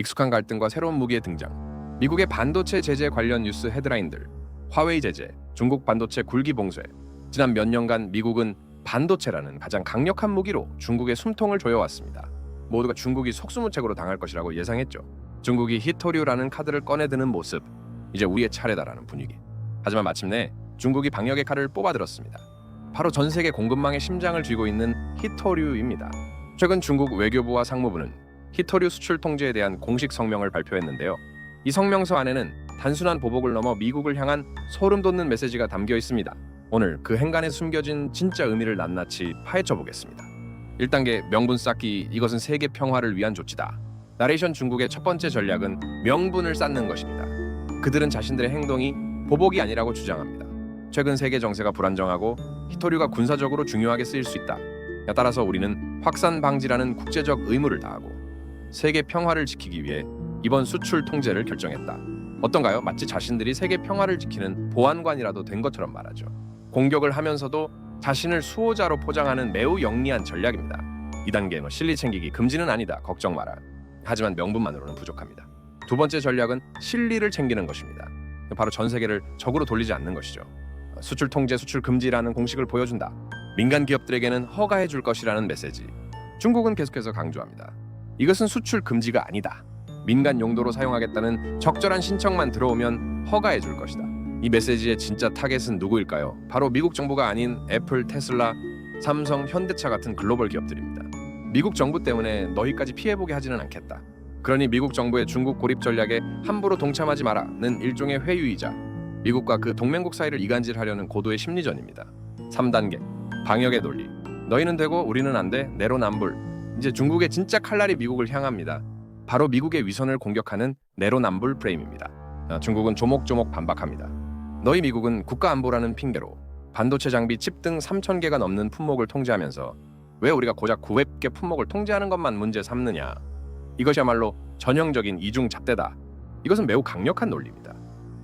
익숙한 갈등과 새로운 무기의 등장, 미국의 반도체 제재 관련 뉴스 헤드라인들, 화웨이 제재, 중국 반도체 굴기 봉쇄. 지난 몇 년간 미국은 반도체라는 가장 강력한 무기로 중국의 숨통을 조여왔습니다. 모두가 중국이 속수무책으로 당할 것이라고 예상했죠. 중국이 히토류라는 카드를 꺼내드는 모습, 이제 우리의 차례다라는 분위기. 하지만 마침내 중국이 방역의 칼을 뽑아들었습니다. 바로 전 세계 공급망의 심장을 쥐고 있는 히토류입니다. 최근 중국 외교부와 상무부는 히토류 수출 통제에 대한 공식 성명을 발표했는데요. 이 성명서 안에는 단순한 보복을 넘어 미국을 향한 소름 돋는 메시지가 담겨 있습니다. 오늘 그 행간에 숨겨진 진짜 의미를 낱낱이 파헤쳐 보겠습니다. 1단계 명분 쌓기 이것은 세계 평화를 위한 조치다. 나레이션 중국의 첫 번째 전략은 명분을 쌓는 것입니다. 그들은 자신들의 행동이 보복이 아니라고 주장합니다. 최근 세계 정세가 불안정하고 히토류가 군사적으로 중요하게 쓰일 수 있다. 따라서 우리는 확산 방지라는 국제적 의무를 다하고 세계 평화를 지키기 위해 이번 수출 통제를 결정했다. 어떤가요? 마치 자신들이 세계 평화를 지키는 보안관이라도 된 것처럼 말하죠. 공격을 하면서도 자신을 수호자로 포장하는 매우 영리한 전략입니다. 2단계 뭐 실리 챙기기 금지는 아니다. 걱정 마라. 하지만 명분만으로는 부족합니다. 두 번째 전략은 실리를 챙기는 것입니다. 바로 전 세계를 적으로 돌리지 않는 것이죠. 수출 통제, 수출 금지라는 공식을 보여준다. 민간 기업들에게는 허가해 줄 것이라는 메시지. 중국은 계속해서 강조합니다. 이것은 수출 금지가 아니다. 민간 용도로 사용하겠다는 적절한 신청만 들어오면 허가해 줄 것이다. 이 메시지의 진짜 타겟은 누구일까요? 바로 미국 정부가 아닌 애플, 테슬라, 삼성, 현대차 같은 글로벌 기업들입니다. 미국 정부 때문에 너희까지 피해보게 하지는 않겠다. 그러니 미국 정부의 중국 고립 전략에 함부로 동참하지 마라는 일종의 회유이자 미국과 그 동맹국 사이를 이간질하려는 고도의 심리전입니다. 3단계 방역의 논리. 너희는 되고 우리는 안 돼. 내로남불. 이제 중국의 진짜 칼날이 미국을 향합니다. 바로 미국의 위선을 공격하는 내로남불 프레임입니다. 아, 중국은 조목조목 반박합니다. 너희 미국은 국가 안보라는 핑계로 반도체 장비 칩 등 3천 개가 넘는 품목을 통제하면서 왜 우리가 고작 900개 품목을 통제하는 것만 문제 삼느냐? 이것이야말로 전형적인 이중 잣대다. 이것은 매우 강력한 논리입니다.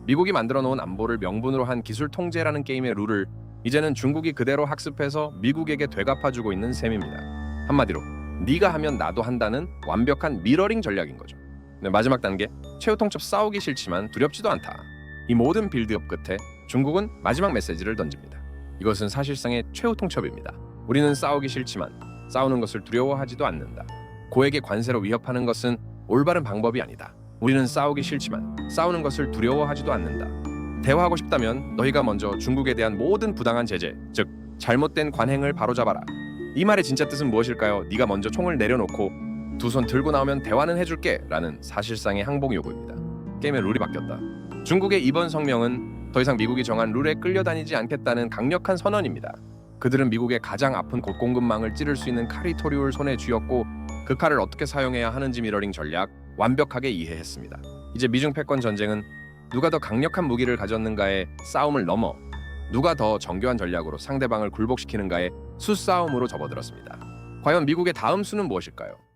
미국이 만들어 놓은 안보를 명분으로 한 기술 통제라는 게임의 룰을 이제는 중국이 그대로 학습해서 미국에게 되갚아주고 있는 셈입니다. 한마디로 네가 하면 나도 한다는 완벽한 미러링 전략인 거죠. 네, 마지막 단계 최후 통첩 싸우기 싫지만 두렵지도 않다. 이 모든 빌드업 끝에 중국은 마지막 메시지를 던집니다. 이것은 사실상의 최후 통첩입니다. 우리는 싸우기 싫지만 싸우는 것을 두려워하지도 않는다. 고액의 관세로 위협하는 것은 올바른 방법이 아니다. 우리는 싸우기 싫지만 싸우는 것을 두려워하지도 않는다. 대화하고 싶다면 너희가 먼저 중국에 대한 모든 부당한 제재, 즉 잘못된 관행을 바로잡아라. 이 말의 진짜 뜻은 무엇일까요? 네가 먼저 총을 내려놓고 두 손 들고 나오면 대화는 해줄게 라는 사실상의 항복 요구입니다. 게임의 룰이 바뀌었다. 중국의 이번 성명은 더 이상 미국이 정한 룰에 끌려다니지 않겠다는 강력한 선언입니다. 그들은 미국의 가장 아픈 곡공급망을 찌를 수 있는 카리토리올 손에 쥐었고 그 칼을 어떻게 사용해야 하는지 미러링 전략 완벽하게 이해했습니다. 이제 미중 패권 전쟁은 누가 더 강력한 무기를 가졌는가의 싸움을 넘어 누가 더 정교한 전략으로 상대방을 굴복시키는가의 수싸움으로 접어들었습니다. 과연 미국의 다음 수는 무엇일까요?